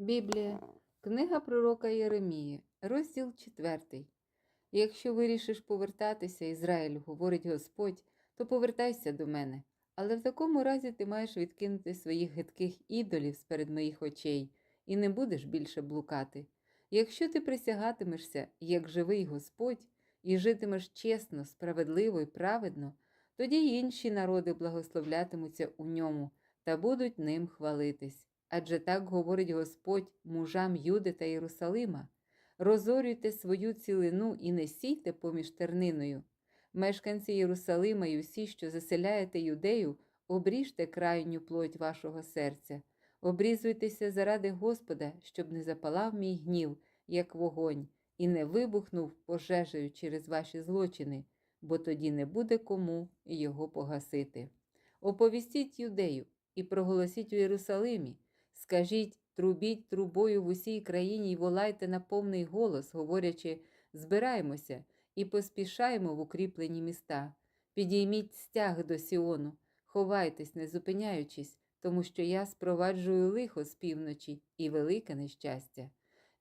Біблія, книга пророка Єремії, розділ 4. Якщо вирішиш повертатися, Ізраїль, говорить Господь, то повертайся до мене. Але в такому разі ти маєш відкинути своїх гидких ідолів з-перед моїх очей і не будеш більше блукати. Якщо ти присягатимешся, як живий Господь, і житимеш чесно, справедливо і праведно, тоді інші народи благословлятимуться у ньому та будуть ним хвалитись. Адже так говорить Господь мужам Юди та Єрусалима: розорюйте свою цілину і не сійте поміж терниною. Мешканці Єрусалима і усі, що заселяєте юдею, обріжте крайню плоть вашого серця, обрізуйтеся заради Господа, щоб не запалав мій гнів, як вогонь, і не вибухнув пожежею через ваші злочини, бо тоді не буде кому його погасити. Оповістіть юдею і проголосіть у Єрусалимі. Скажіть, трубіть трубою в усій країні й волайте на повний голос, говорячи, збираємося і поспішаємо в укріплені міста. Підійміть стяг до Сіону, ховайтесь, не зупиняючись, тому що я спроваджую лихо з півночі і велике нещастя.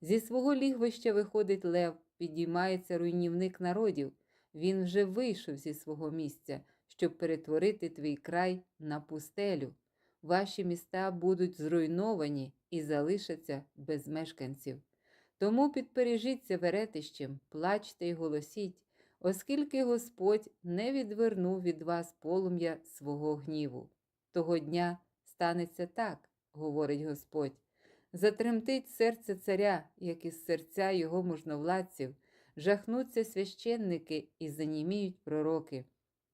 Зі свого лігвища виходить лев, підіймається руйнівник народів. Він вже вийшов зі свого місця, щоб перетворити твій край на пустелю ваші міста будуть зруйновані і залишаться без мешканців. Тому підпережіться веретищем, плачте й голосіть, оскільки Господь не відвернув від вас полум'я свого гніву. Того дня станеться так, говорить Господь. Затремтить серце царя, як із серця його можновладців, жахнуться священники і заніміють пророки.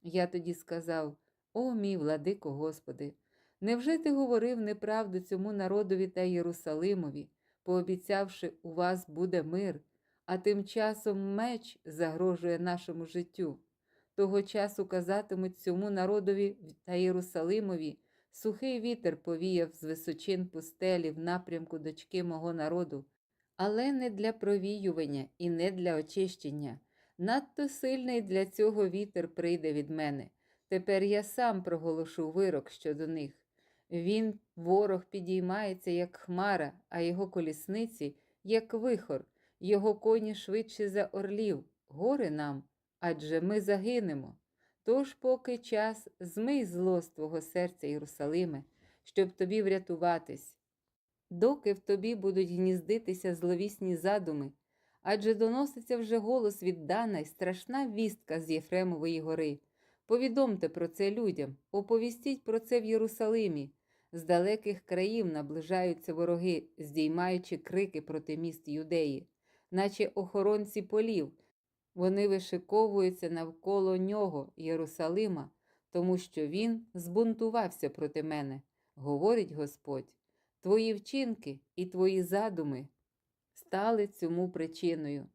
Я тоді сказав: О, мій владико Господи! Невже ти говорив неправду цьому народові та Єрусалимові, пообіцявши, у вас буде мир, а тим часом меч загрожує нашому життю? Того часу казатимуть цьому народові та Єрусалимові, сухий вітер повіяв з височин пустелі в напрямку дочки мого народу, але не для провіювання і не для очищення. Надто сильний для цього вітер прийде від мене. Тепер я сам проголошу вирок щодо них. Він, ворог, підіймається, як хмара, а його колісниці, як вихор, його коні швидше за орлів, горе нам, адже ми загинемо. Тож, поки час, змий зло з твого серця, Єрусалиме, щоб тобі врятуватись. Доки в тобі будуть гніздитися зловісні задуми, адже доноситься вже голос від Дана й страшна вістка з Єфремової гори. Повідомте про це людям, оповістіть про це в Єрусалимі. З далеких країв наближаються вороги, здіймаючи крики проти міст юдеї, наче охоронці полів. Вони вишиковуються навколо нього, Єрусалима, тому що він збунтувався проти мене, говорить Господь. Твої вчинки і твої задуми стали цьому причиною.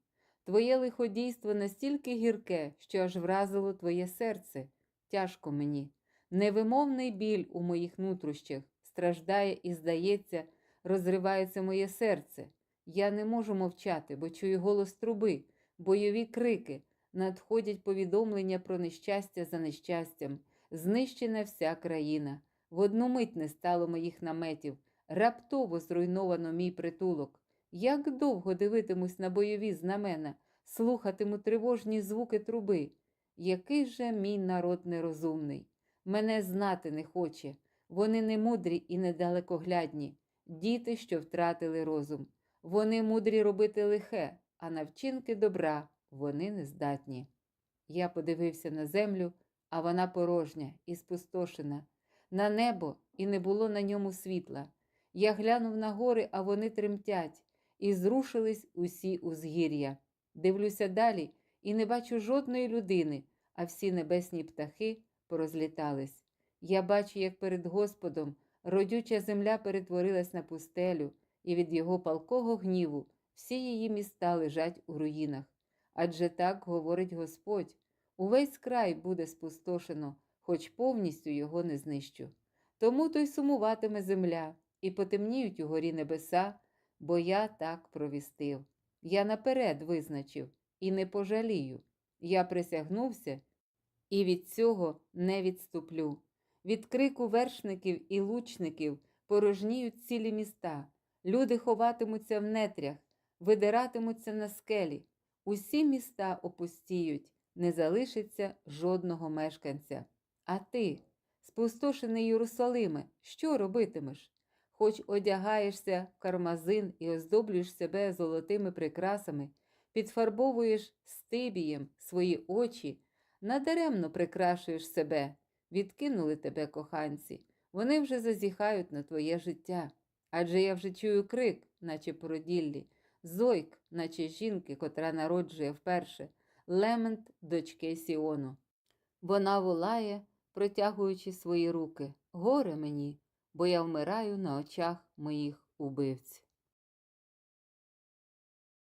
Твоє лиходійство настільки гірке, що аж вразило твоє серце. Тяжко мені. Невимовний біль у моїх нутрощах страждає і, здається, розривається моє серце. Я не можу мовчати, бо чую голос труби, бойові крики, надходять повідомлення про нещастя за нещастям, знищена вся країна. В одну мить не стало моїх наметів, раптово зруйновано мій притулок. Як довго дивитимусь на бойові знамена, слухатиму тривожні звуки труби? Який же мій народ нерозумний? Мене знати не хоче, вони не мудрі і недалекоглядні, діти, що втратили розум. Вони мудрі робити лихе, а на вчинки добра вони не здатні. Я подивився на землю, а вона порожня і спустошена, на небо, і не було на ньому світла. Я глянув на гори, а вони тремтять, і зрушились усі узгір'я. Дивлюся далі і не бачу жодної людини, а всі небесні птахи порозлітались. Я бачу, як перед Господом родюча земля перетворилась на пустелю, і від його палкого гніву всі її міста лежать у руїнах. Адже так говорить Господь: увесь край буде спустошено, хоч повністю його не знищу. Тому то й сумуватиме земля, і потемніють угорі небеса, бо я так провістив. Я наперед визначив і не пожалію. Я присягнувся і від цього не відступлю. Від крику вершників і лучників порожніють цілі міста. Люди ховатимуться в нетрях, видиратимуться на скелі. Усі міста опустіють, не залишиться жодного мешканця. А ти, спустошений Єрусалиме, що робитимеш? Хоч одягаєшся в кармазин і оздоблюєш себе золотими прикрасами, підфарбовуєш стибієм свої очі, надаремно прикрашуєш себе, відкинули тебе коханці, вони вже зазіхають на твоє життя. Адже я вже чую крик, наче породіллі, зойк, наче жінки, котра народжує вперше, лемент дочки Сіону. Вона волає, протягуючи свої руки. Горе мені, бо я вмираю на очах моїх убивць.